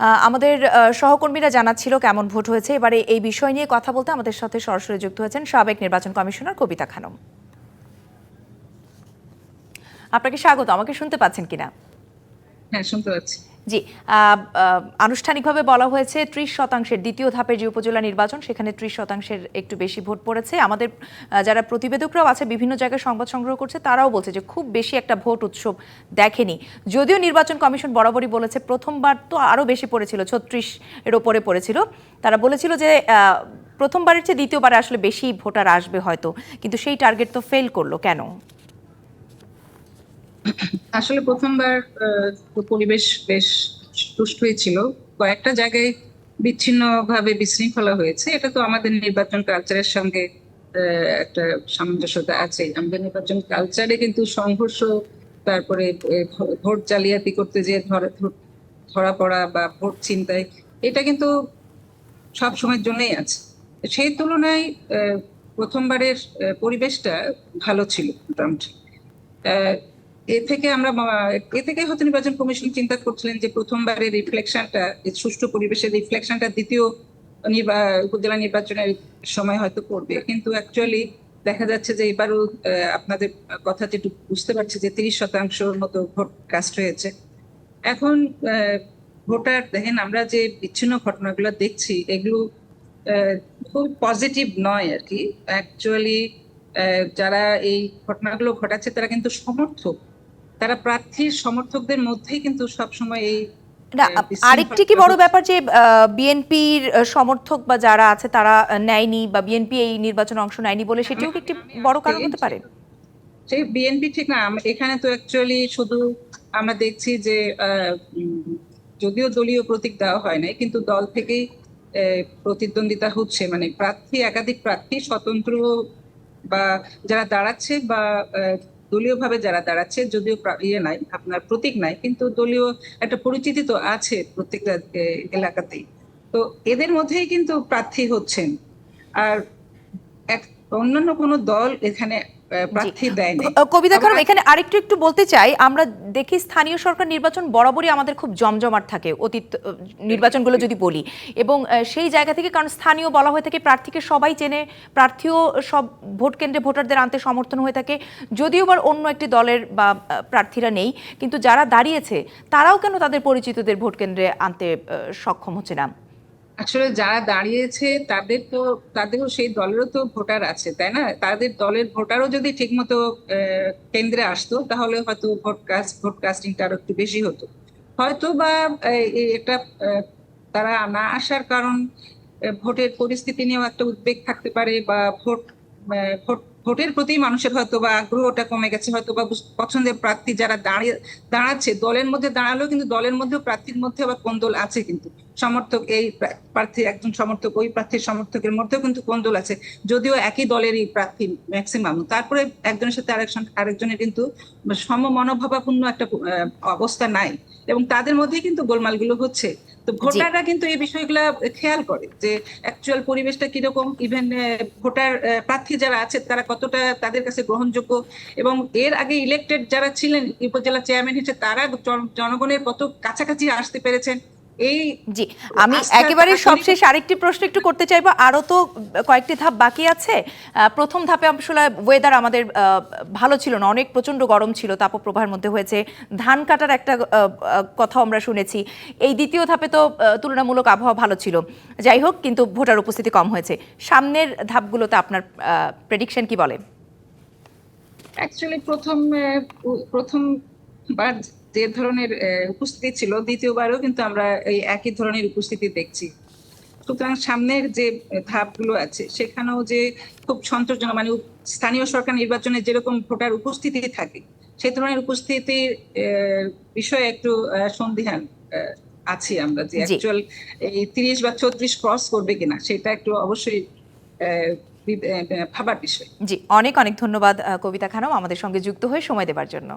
আমাদের সহকর্মীরা জানাচ্ছিল কেমন ভোট হয়েছে। এবারে এই বিষয় নিয়ে কথা বলতে আমাদের সাথে সরাসরি যুক্ত হয়েছেন সাবেক নির্বাচন কমিশনার কবিতা খানম। আপনাকে স্বাগত। আমাকে শুনতে পাচ্ছেন কিনা? হ্যাঁ শুনতে পাচ্ছি। জি আনুষ্ঠানিকভাবে বলা হয়েছে ত্রিশ শতাংশের দ্বিতীয় ধাপের যে উপজেলা নির্বাচন, সেখানে ত্রিশ শতাংশের একটু বেশি ভোট পড়েছে। আমাদের যারা প্রতিবেদকরাও আছে, বিভিন্ন জায়গায় সংবাদ সংগ্রহ করছে, তারাও বলছে যে খুব বেশি একটা ভোট উৎসব দেখেনি। যদিও নির্বাচন কমিশন বরাবরই বলেছে, প্রথমবার তো আরও বেশি পড়েছিল, ছত্রিশ এর ওপরে পড়েছিল। তারা বলেছিল যে প্রথমবারের চেয়ে দ্বিতীয়বারে আসলে বেশি ভোটার আসবে হয়তো, কিন্তু সেই টার্গেট তো ফেল করল, কেন? আসলে প্রথমবার পরিবেশ বেশ সুষ্ঠুই ছিল। কয়েকটা জায়গায় বিচ্ছিন্ন ভাবে বিশৃঙ্খলা হয়েছে। এটা তো আমাদের নির্বাচন কালচারের সঙ্গে একটা সামঞ্জস্যতা আছে। আমাদের নির্বাচন কালচারে কিন্তু সংঘর্ষ, তারপরে ভোট জালিয়াতি করতে যে ধরা ধর- পড়া বা ভোট ছিনতাই, এটা কিন্তু সব সময়ের জন্যই আছে। সেই তুলনায় প্রথমবারের পরিবেশটা ভালো ছিল মোটামুটি। এ থেকে আমরা এ থেকে হয়তো নির্বাচন কমিশন চিন্তা করছিলেন যে প্রথমবারের রিফ্লেকশনটা সুষ্ঠু পরিবেশের রিফ্লেকশনটা দ্বিতীয় উপজেলা নির্বাচনের সময় হয়তো করবে। কিন্তু অ্যাকচুয়ালি দেখা যাচ্ছে যে এবারও আপনাদের কথা যেটু বুঝতে পারছি যে তিরিশ শতাংশের মতো ভোট কাস্ট হয়েছে। এখন ভোটার, দেখেন আমরা যে বিচ্ছিন্ন ঘটনাগুলো দেখছি, এগুলো খুব পজিটিভ নয় আর কি। অ্যাকচুয়ালি যারা এই ঘটনাগুলো ঘটাচ্ছে তারা কিন্তু সমর্থক। তারা প্রার্থীর সমর্থকদের মধ্যেই কিন্তু সবসময় এই আরেকটি কি বড় ব্যাপার যে বিএনপির সমর্থক বা যারা আছে তারা নেয়নি বা বিএনপি এই নির্বাচনে অংশ নেয়নি বলে সেটিও কি একটি বড় কারণ হতে পারে? সেই বিএনপি ঠিক না এখানে তো অ্যাকচুয়ালি শুধু আমরা দেখছি যে যদিও দলীয় প্রতীক দেওয়া হয় নাই কিন্তু দল থেকেই প্রতিদ্বন্দ্বিতা হচ্ছে। মানে প্রার্থী একাধিক প্রার্থী স্বতন্ত্র বা যারা দাঁড়াচ্ছে বা দলীয়ভাবে যারা দাঁড়াচ্ছে, যদিও ইয়ে নাই, আপনার প্রতীক নাই, কিন্তু দলীয় একটা পরিচিতি তো আছে প্রত্যেকটা এলাকাতেই। তো এদের মধ্যেই কিন্তু প্রার্থী হচ্ছেন। আর এক, অন্যান্য কোনো দল এখানে প্রার্থী দেয় কবিতা আমরা- এখানে আরেকটু একটু বলতে চাই আমরা দেখি স্থানীয় সরকার নির্বাচন বরাবরই আমাদের খুব জমজমাট থাকে অতীত নির্বাচনগুলো যদি বলি। এবং সেই জায়গা থেকে কারণ স্থানীয় বলা হয়ে থাকে প্রার্থীকে সবাই চেনে প্রার্থীও সব ভোট কেন্দ্রে ভোটারদের আনতে সমর্থন হয়ে থাকে। যদিও বা অন্য একটি দলের বা প্রার্থীরা নেই কিন্তু যারা দাঁড়িয়েছে তারাও কেন তাদের পরিচিতদের ভোট কেন্দ্রে আনতে সক্ষম হচ্ছে না? আসলে যারা দাঁড়িয়েছে, তাদের তো, তাদেরও সেই দলেরও তো ভোটার আছে, তাই না? তাদের দলের ভোটারও যদি ঠিকমতো কেন্দ্রে আসতো, তাহলে হয়তো ভোট কাস্ট, ভোট কাস্টিংটা আরও একটু বেশি হতো। হয়তো বা এটা তারা না আসার কারণ ভোটের পরিস্থিতি নিয়েও একটা উদ্বেগ থাকতে পারে বা ভোট ভোটের প্রতি মানুষের হয়তো বা আগ্রহটা কমে গেছে, হয়তো বা পছন্দের প্রার্থী যারা দাঁড়িয়ে, দাঁড়াচ্ছে, দলের মধ্যে দাঁড়ালেও কিন্তু দলের মধ্যেও প্রার্থীর মধ্যে আবার কোন্দল আছে কিন্তু। সমর্থক এই প্রার্থী একজন সমর্থক, ওই প্রার্থীর সমর্থকের মধ্যেও কিন্তু কোন্দল আছে, যদিও একই দলেরই প্রার্থী ম্যাক্সিমাম তারপরে একজনের সাথে আরেকজন, আরেকজনের কিন্তু সম মনোভাবাপূর্ণ একটা অবস্থা নাই। এবং তাদের মধ্যেই কিন্তু গোলমালগুলো হচ্ছে। তো ভোটাররা কিন্তু এই বিষয়গুলো খেয়াল করে যে অ্যাকচুয়াল পরিবেশটা কীরকম ইভেন ভোটার প্রার্থী যারা আছে তারা কতটা তাদের কাছে গ্রহণযোগ্য এবং এর আগে ইলেক্টেড যারা ছিলেন উপজেলা চেয়ারম্যান হিসেবে তারা জন- জনগণের কত কাছাকাছি আসতে পেরেছেন। এই জি আমি একেবারে সবশেষ আরেকটি প্রশ্ন একটু করতে চাইব। আরও তো কয়েকটি ধাপ বাকি আছে। প্রথম ধাপে আসলে ওয়েদার আমাদের ভালো ছিল না। অনেক প্রচণ্ড গরম ছিল তাপপ্রবাহের মধ্যে হয়েছে। ধান কাটার একটা কথা আমরা শুনেছি। এই দ্বিতীয় ধাপে তো তুলনামূলক আবহাওয়া ভালো ছিল। যাই হোক কিন্তু ভোটার উপস্থিতি কম হয়েছে। সামনের ধাপগুলোতে আপনার প্রেডিকশন কি বলে? অ্যাকচুয়ালি প্রথম আহ, উ- প্রথমবার যে ধরনের উপস্থিতি ছিল দ্বিতীয়বারও কিন্তু আমরা এই একই ধরনের উপস্থিতি দেখছি। সুতরাং সামনের যে ধাপগুলো আছে সেখানেও যে খুব সন্তোষজনক মানে স্থানীয় সরকার নির্বাচনে যেরকম ভোটার উপস্থিতি থাকে সেই ধরনের উপস্থিতির বিষয়ে একটু সন্দিহান আছি আমরা যে অ্যাকচুয়াল এই তিরিশ বা চৌত্রিশ ক্রস করবে কিনা সেটা একটু অবশ্যই ভাবার বিষয়। জি অনেক অনেক ধন্যবাদ কবিতা খানম আমাদের সঙ্গে যুক্ত হয়ে সময় দেবার জন্য।